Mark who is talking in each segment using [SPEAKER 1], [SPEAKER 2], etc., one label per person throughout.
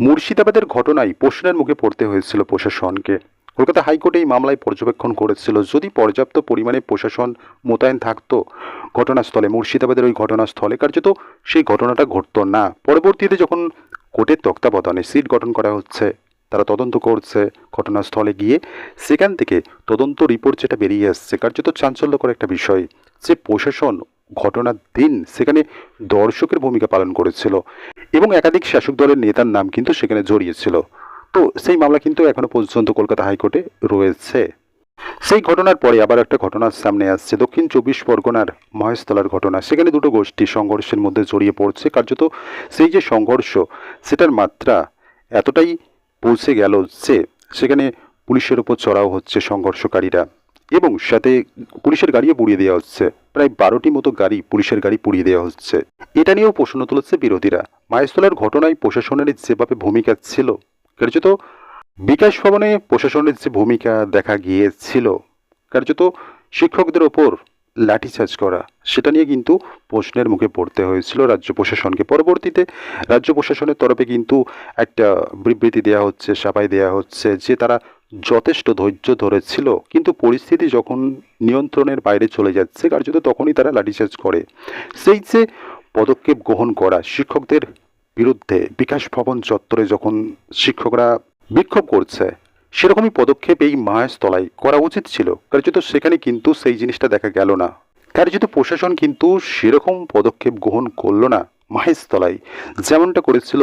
[SPEAKER 1] মুর্শিদাবাদের ঘটনায় প্রশ্নের মুখে পড়তে হয়েছিল প্রশাসনকে। কলকাতা হাইকোর্টে এই মামলায় পর্যবেক্ষণ করেছিল। যদি পর্যাপ্ত পরিমাণে প্রশাসন মোতায়েন থাকতো ঘটনাস্থলে, মুর্শিদাবাদের ওই ঘটনাস্থলে, কার্যত সেই ঘটনাটা ঘটতো না। পরবর্তীতে যখন কোর্টের তত্ত্বাবধানে সিট গঠন করা হচ্ছে, তারা তদন্ত করছে ঘটনাস্থলে গিয়ে। সেখান থেকে তদন্ত রিপোর্ট যেটা বেরিয়ে আসছে, কার্যত চাঞ্চল্যকর একটা বিষয় যে প্রশাসন ঘটনার দিন সেখানে দর্শকের ভূমিকা পালন করেছিল এবং একাধিক শাসক দলের নেতার নাম কিন্তু সেখানে জড়িয়েছিল। তো সেই মামলা কিন্তু এখনও পর্যন্ত কলকাতা হাইকোর্টে রয়েছে। সেই ঘটনার পরে আবার একটা ঘটনার সামনে আসছে। দক্ষিণ চব্বিশ পরগনার মহেশতলার ঘটনা। সেখানে দুটো গোষ্ঠী সংঘর্ষের মধ্যে জড়িয়ে পড়ছে। কার্যত সেই যে সংঘর্ষ, সেটার মাত্রা এতটাই পৌঁছে গেল যে সেখানে পুলিশের উপর চড়াও হচ্ছে সংঘর্ষকারীরা এবং সাথে পুলিশের গাড়িও পুড়িয়ে দেওয়া হচ্ছে। প্রায় বারোটি মতো গাড়ি পুলিশের গাড়ি পুড়িয়ে দেওয়া হচ্ছে। এটা নিয়েও প্রশ্ন তুলেছে বিরোধীরা। মায়েস্তলার ঘটনায় প্রশাসনের যেভাবে ভূমিকা ছিল, কার্যত বিকাশ ভবনে প্রশাসনের যে ভূমিকা দেখা গিয়েছিল, কার্যত শিক্ষকদের ওপর লাঠিচার্জ করা, সেটা নিয়ে কিন্তু প্রশ্নের মুখে পড়তে হয়েছিল রাজ্য প্রশাসনকে। পরবর্তীতে রাজ্য প্রশাসনের তরফে কিন্তু একটা বিবৃতি দেওয়া হচ্ছে সাফাই দেওয়া হচ্ছে যে তারা যথেষ্ট ধৈর্য ধরেছিল, কিন্তু পরিস্থিতি যখন নিয়ন্ত্রণের বাইরে চলে যাচ্ছে, কার্যত তখনই তারা লাঠিচার্জ করে। সেই যে পদক্ষেপ গ্রহণ করা শিক্ষকদের বিরুদ্ধে বিকাশ ভবন চত্বরে যখন শিক্ষকরা বিক্ষোভ করছে, সেরকমই পদক্ষেপ এই মায়াস্তলায় করা উচিত ছিল। কার্যত সেখানে কিন্তু সেই জিনিসটা দেখা গেল না। কার্যত প্রশাসন কিন্তু সেরকম পদক্ষেপ গ্রহণ করল না মাহেশতলায়, যেমনটা করেছিল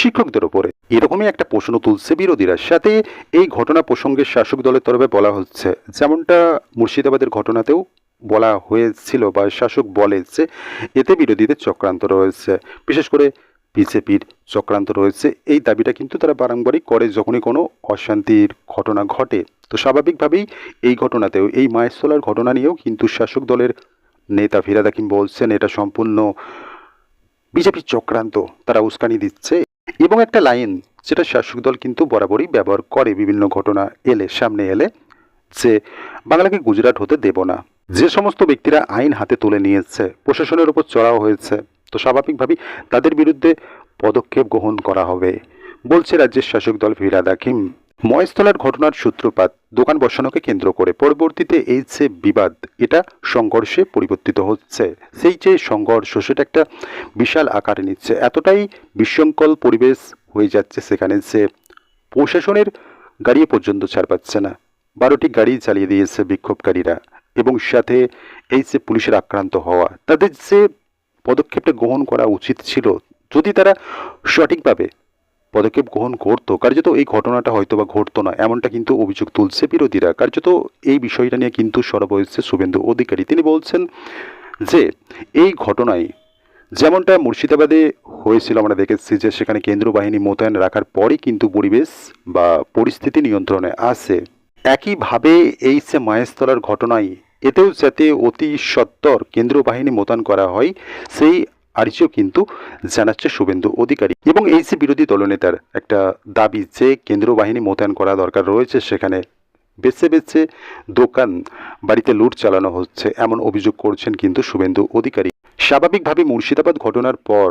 [SPEAKER 1] শিক্ষকদের ওপরে। এরকমই একটা প্রশ্ন তুলছে বিরোধীরা। সাথে এই ঘটনা প্রসঙ্গে শাসক দলের তরফে বলা হচ্ছে, যেমনটা মুর্শিদাবাদের ঘটনাতেও বলা হয়েছিল বা শাসক বলে যে এতে বিরোধীদের চক্রান্ত রয়েছে। বিশেষ করে বিজেপির চক্রান্ত রয়েছে। এই দাবিটা কিন্তু তারা বারংবারই করে যখনই কোনো অশান্তির ঘটনা ঘটে। তো স্বাভাবিকভাবেই এই ঘটনাতেও, এই মায়েশ্বলার ঘটনা নিয়েও কিন্তু শাসক দলের নেতা ফিরাদ হাকিম বলছেন, এটা সম্পূর্ণ বিজেপির চক্রান্ত। তারা উস্কানি দিচ্ছে এবং একটা লাইন, যেটা শাসক দল কিন্তু বরাবরই ব্যবহার করে, বিভিন্ন ঘটনা এলে, সামনে এলে, যে বাংলাকে গুজরাট হতে দেব না। যে সমস্ত ব্যক্তিরা আইন হাতে তুলে নিয়েছে, প্রশাসনের উপর চড়াও হয়েছে, তো স্বাভাবিকভাবেই তাদের বিরুদ্ধে পদক্ষেপ গ্রহণ করা হবে, বলছে রাজ্যের শাসক দল ফিরাদ হাকিম। মহেশতলার ঘটনার সূত্রপাত, দোকান বসানোকে কেন্দ্র করে পরবর্তীতে এই যে বিবাদ, এটা সংঘর্ষে পরিবর্তিত হচ্ছে। সেই যে সংঘর্ষ, সেটা একটা বিশাল আকার নিচ্ছে। এতটাই বিশৃঙ্খল পরিবেশ হয়ে যাচ্ছে সেখানে যে প্রশাসনের গাড়ি পর্যন্ত ছাড় পাচ্ছে না। বারোটি গাড়ি চালিয়ে দিয়েছে বিক্ষোভকারীরা এবং সাথে এই যে পুলিশের আক্রান্ত হওয়া। তাদের যে পদক্ষেপটা গ্রহণ করা উচিত ছিল, যদি তারা সঠিকভাবে পদক্ষেপ গ্রহণ করতো। কার্যত এই ঘটনাটা হয়তো বা ঘটতো না, এমনটা কিন্তু অভিযোগ তুলছে বিরোধীরা। কার্যত এই বিষয়টা নিয়ে কিন্তু সরব হয়েছে শুভেন্দু অধিকারী। তিনি বলছেন যে, এই ঘটনায় যেমনটা মুর্শিদাবাদে হয়েছিল, আমরা দেখেছি যে সেখানে কেন্দ্র বাহিনী মোতায়েন রাখার পরই কিন্তু পরিবেশ বা পরিস্থিতি নিয়ন্ত্রণে আসে একইভাবে এই সে মায়েস্তলার ঘটনায়, এতেও যাতে অতি সত্বর কেন্দ্র বাহিনী মোতায়েন করা হয়, সেই আর্জিও কিন্তু জানাচ্ছে শুভেন্দু অধিকারী। এবং এই যে বিরোধী দলনেতার একটা দাবি যে কেন্দ্রীয় বাহিনী মোতায়েন করা দরকার রয়েছে, সেখানে বেছে বেছে দোকান বাড়িতে লুট চালানো হচ্ছে, এমন অভিযোগ করছেন কিন্তু শুভেন্দু অধিকারী। স্বাভাবিকভাবে মুর্শিদাবাদ ঘটনার পর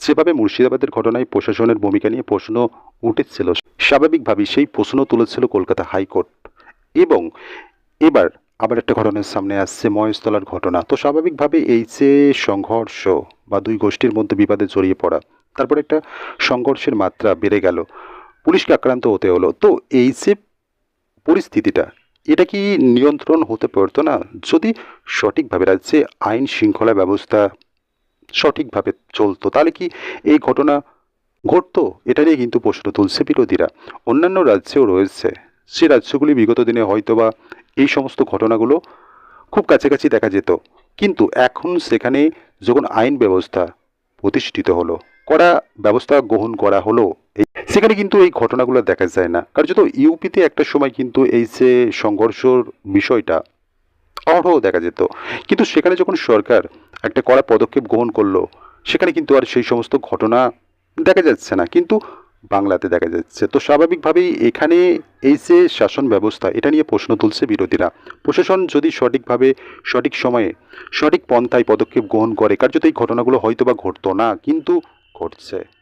[SPEAKER 1] যেভাবে মুর্শিদাবাদের ঘটনায় প্রশাসনের ভূমিকা নিয়ে প্রশ্ন উঠেছিল, স্বাভাবিকভাবেই সেই প্রশ্ন তুলেছিল কলকাতা হাইকোর্ট। এবং এবার আবার একটা ঘটনার সামনে আসছে মহেশতলার ঘটনা। তো স্বাভাবিকভাবে এই যে সংঘর্ষ বা দুই গোষ্ঠীর মধ্যে বিবাদে জড়িয়ে পড়া। তারপর একটা সংঘর্ষের মাত্রা বেড়ে গেল। পুলিশকে আক্রান্ত হতে হলো। তো এই যে পরিস্থিতিটা, এটা কি নিয়ন্ত্রণ হতে পারতো না? যদি সঠিকভাবে রাজ্যে আইন শৃঙ্খলা ব্যবস্থা সঠিকভাবে চলতো, তাহলে কি এই ঘটনা ঘটতো? এটা নিয়ে কিন্তু প্রশ্ন তুলছে বিরোধীরা। অন্যান্য রাজ্যেও রয়েছে। সে রাজ্যগুলি বিগত দিনে হয়তোবা এই সমস্ত ঘটনাগুলো খুব কাছাকাছি দেখা যেত। কিন্তু এখন সেখানে যখন আইন ব্যবস্থা প্রতিষ্ঠিত হলো, কড়া ব্যবস্থা গ্রহণ করা হলো সেখানে কিন্তু এই ঘটনাগুলো দেখা যায় না। কারণ কার্যত ইউপিতে একটা সময় কিন্তু এই যে সংঘর্ষর বিষয়টা অহরহ দেখা যেত। কিন্তু সেখানে যখন সরকার একটা কড়া পদক্ষেপ গ্রহণ করল, সেখানে কিন্তু আর সেই সমস্ত ঘটনা দেখা যাচ্ছে না। কিন্তু বাংলাতে দেখা যাচ্ছে। তো স্বাভাবিকভাবেই এখানে এই যে শাসন ব্যবস্থা, এটা নিয়ে প্রশ্ন তুলছে বিরোধীরা। প্রশাসন যদি সঠিকভাবে, সঠিক সময়ে, সঠিক পন্থায় পদক্ষেপ গ্রহণ করে, কার্যত এই ঘটনাগুলো হয়তো বা ঘটতো না, কিন্তু ঘটছে।